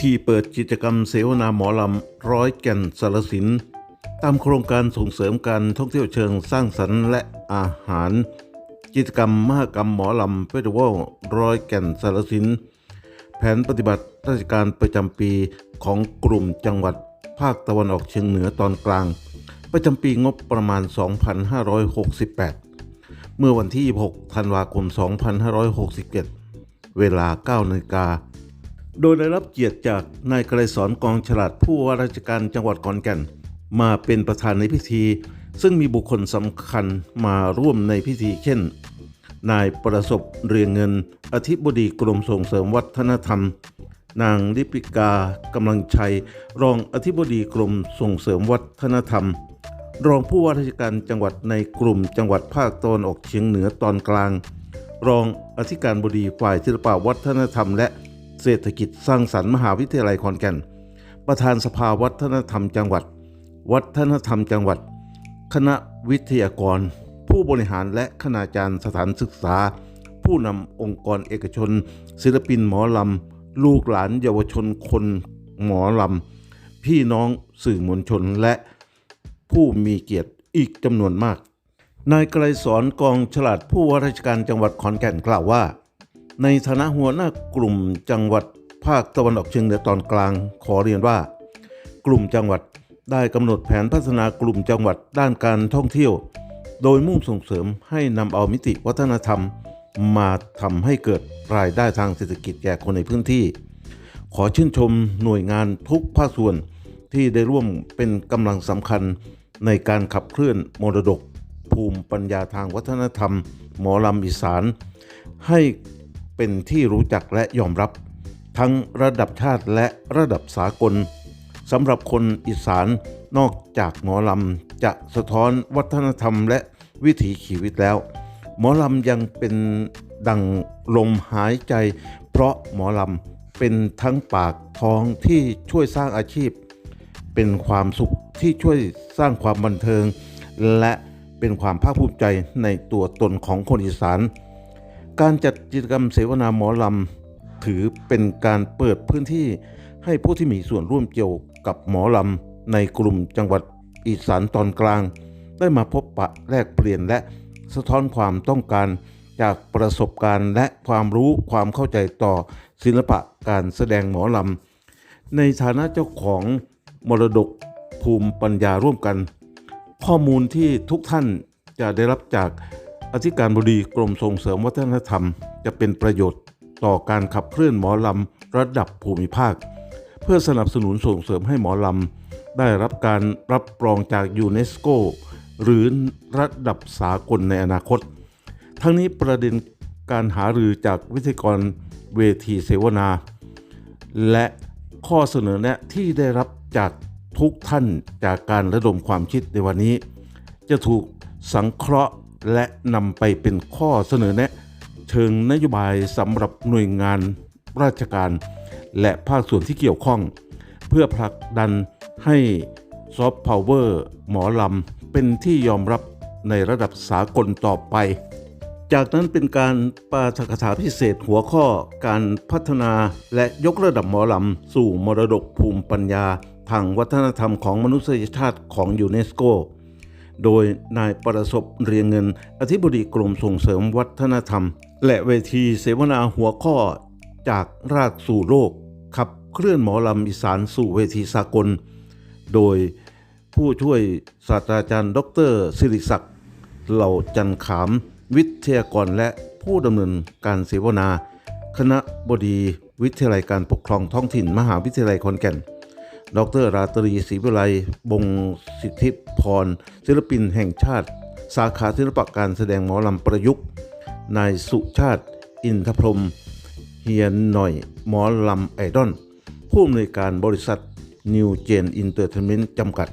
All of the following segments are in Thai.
ธีเปิดกิจกรรมเสวนาหมอลำร้อยแก่นสารสิน ตามโครงการส่งเสริมการท่องเที่ยวเชิงสร้างสรรค์และอาหาร กิจกรรมมหกรรมหมอลำเฟสติวัลร้อยแก่นสารสิน แผนปฏิบัติราชการประจำปีของกลุ่มจังหวัดภาคตะวันออกเฉียงเหนือตอนกลาง ประจำปีงบประมาณ 2568 เมื่อวันที่ 26 ธันวาคม 2567 เวลา9นาฬิกา โดยได้รับเกียรติจากนายไกรสอนกองฉลาดผู้ว่าราชการจังหวัดขอนแก่น มาเป็นประธานในพิธี ซึ่งมีบุคคลสำคัญมาร่วมในพิธีเช่น นายประสบเรียงเงิน อธิบดีกรมส่งเสริมวัฒนธรรม นางลิปิกากำลังชัย รองอธิบดีกรมส่งเสริมวัฒนธรรม รองผู้ว่าราชการจังหวัดในกลุ่มจังหวัดภาคตะวันออกเฉียงเหนือตอนกลาง รองอธิการบดีฝ่ายศิลปวัฒนธรรม และ เศรษฐกิจสร้างสรรค์มหาวิทยาลัยขอนแก่น ประธานสภาวัฒนธรรมจังหวัด วัฒนธรรมจังหวัด คณะวิทยากร ผู้บริหารและคณาจารย์สถานศึกษา ผู้นำองค์กรเอกชน ศิลปินหมอลำ ลูกหลานเยาวชนคนหมอลำ พี่น้องสื่อมวลชนและผู้มีเกียรติอีกจำนวนมากนายไกรสอนกองฉลาดผู้ว่าราชการจังหวัดขอนแก่นกล่าวว่า ในฐานะหัวหน้ากลุ่มจังหวัดภาคตะวันออกเฉียงเหนือตอนกลางขอเรียนว่า กลุ่มจังหวัดได้กำหนดแผนพัฒนากลุ่มจังหวัดด้านการท่องเที่ยว โดยมุ่งส่งเสริมให้นำเอามิติวัฒนธรรม มาทำให้เกิดรายได้ทางเศรษฐกิจแก่คนในพื้นที่ ขอชื่นชมหน่วยงานทุกภาคส่วนที่ได้ร่วมเป็นกำลังสำคัญในการขับเคลื่อนมรดก ภูมิปัญญาทางวัฒนธรรม หมอลำอีสาน ให้ เป็นที่รู้จักและยอมรับ ทั้งระดับชาติและระดับสากลสำหรับคนอีสานนอกจากหมอลำจะสะท้อนวัฒนธรรมและวิถีชีวิตแล้ว หมอลำยังเป็นดังลมหายใจ เพราะหมอลำเป็นทั้งปากท้องที่ช่วยสร้างอาชีพ เป็นความสุขที่ช่วยสร้างความบันเทิง และเป็นความภาคภูมิใจในตัวตนของคนอีสาน การจัดกิจกรรมเสวนาหมอลำ ถือเป็นการเปิดพื้นที่ให้ผู้ที่มีส่วนร่วมเกี่ยวกับหมอลำ ในกลุ่มจังหวัดอีสานตอนกลาง ได้มาพบปะแลกเปลี่ยนและสะท้อนความต้องการจากประสบการณ์และความรู้ความเข้าใจต่อศิลปะการแสดงหมอลำ ในฐานะเจ้าของมรดกภูมิปัญญาร่วมกัน ข้อมูลที่ทุกท่านจะได้รับจาก อธิการบดีกรมส่งเสริมวัฒนธรรม จะเป็นประโยชน์ต่อการขับเคลื่อนหมอลำระดับภูมิภาค เพื่อสนับสนุนส่งเสริมให้หมอลำได้รับการรับรองจากยูเนสโกหรือระดับสากลในอนาคต ทั้งนี้ประเด็นการหารือจากวิทยกรเวทีเสวนา และข้อเสนอแนะที่ได้รับจากทุกท่านจากการระดมความคิดในวันนี้ จะถูกสังเคราะห์ และนำไปเป็นข้อเสนอแนะ เชิงนโยบายสำหรับหน่วยงานราชการ และภาคส่วนที่เกี่ยวข้อง เพื่อผลักดันให้ซอฟต์พาวเวอร์หมอลำ เป็นที่ยอมรับในระดับสากลต่อไป จากนั้นเป็นการปาฐกถาพิเศษหัวข้อการพัฒนาและยกระดับหมอลำ สู่มรดกภูมิปัญญา ทางวัฒนธรรมของมนุษยชาติของยูเนสโก โดยนายประสบเรียงเงิน อธิบดีกรมส่งเสริมวัฒนธรรม และเวทีเสวนาหัวข้อ จากรากสู่โลก ขับเคลื่อนหมอลำอีสานสู่เวทีสากล โดยผู้ช่วยศาสตราจารย์ ดรสิริศักดิ์เหล่าจันขาม วิทยากรและผู้ดำเนินการเสวนา คณะบดีวิทยาลัยการปกครองท้องถิ่นมหาวิทยาลัยขอนแก่น ดรราตรีศรีวิไลบงสิทธิพร ศิลปินแห่งชาติ สาขาศิลปะการแสดงหมอลำประยุกต์ นายสุชาติ อินทพรม เฮียนหน่อย หมอลำไอดอลผู้อำนวยการบริษัทนิวเจนอินเตอร์เทนเมนต์จำกัด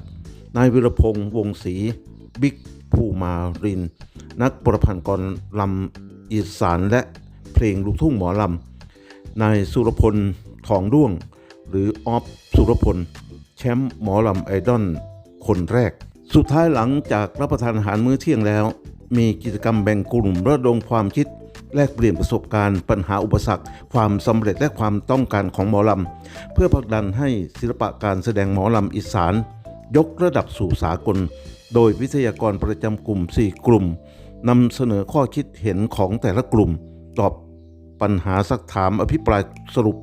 นายวิรพงษ์วงศรีบิ๊กภูมาริน นักประพันธ์กรลำอีสานและเพลงลูกทุ่งหมอลำนายสุรพลทองด้วง หรือออฟสุรพล แชมป์หมอลำไอดอลคนแรก สุดท้ายหลังจากรับประทานอาหารมื้อเที่ยงแล้ว มีกิจกรรมแบ่งกลุ่มระดมความคิด แลกเปลี่ยนประสบการณ์ปัญหาอุปสรรค ความสำเร็จและความต้องการของหมอลำ เพื่อผลักดันให้ศิลปะการแสดงหมอลำอีสาน ยกระดับสู่สากล โดยวิทยากรประจำกลุ่ม 4 กลุ่มนำเสนอข้อคิดเห็นของแต่ละกลุ่ม ตอบปัญหาสักถามอภิปรายสรุป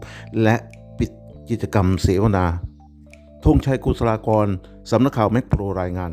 และ กิจกรรมเสวนาธงชัยกุศลากร สำนักข่าวแมกโปรรายงาน